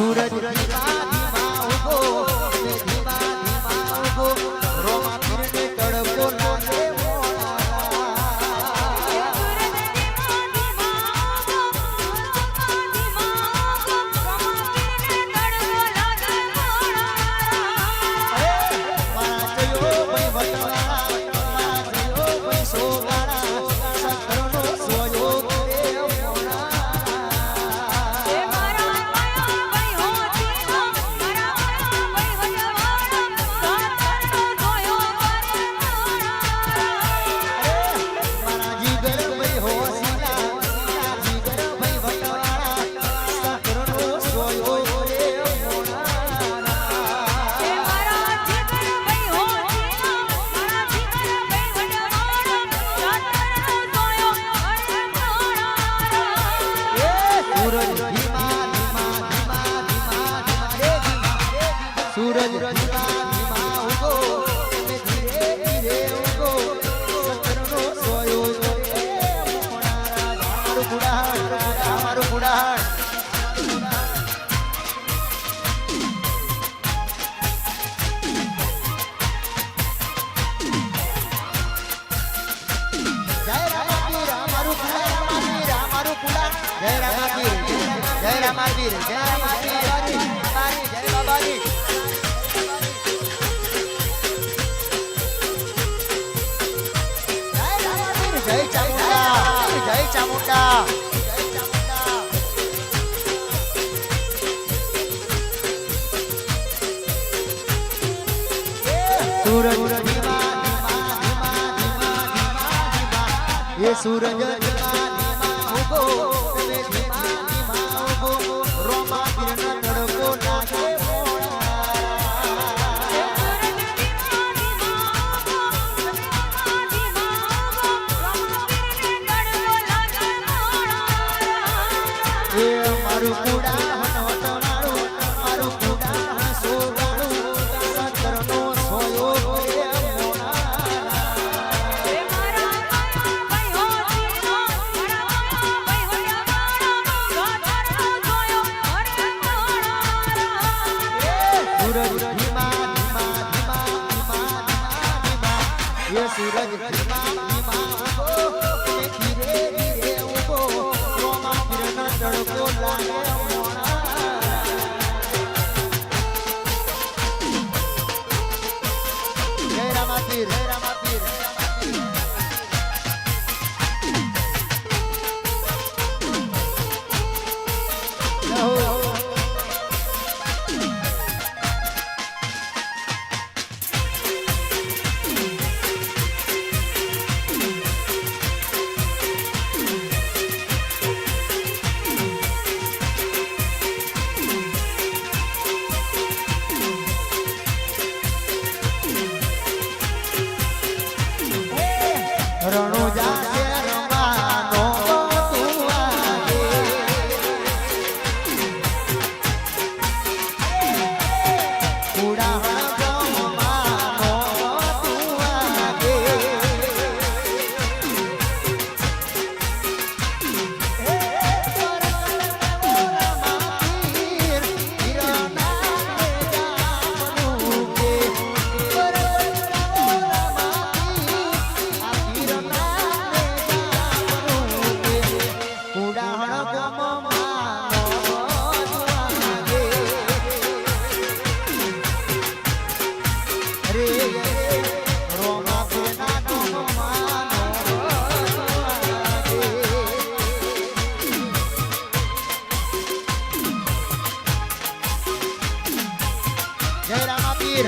सूरज જય રામાજી જય રામાજી જય રામાજી જય બાબાજી જય ચામુંડા જય ચામુંડા સૂરજ એ સૂરજ ઉગો પીર હે રામા પીર જય રામાપીર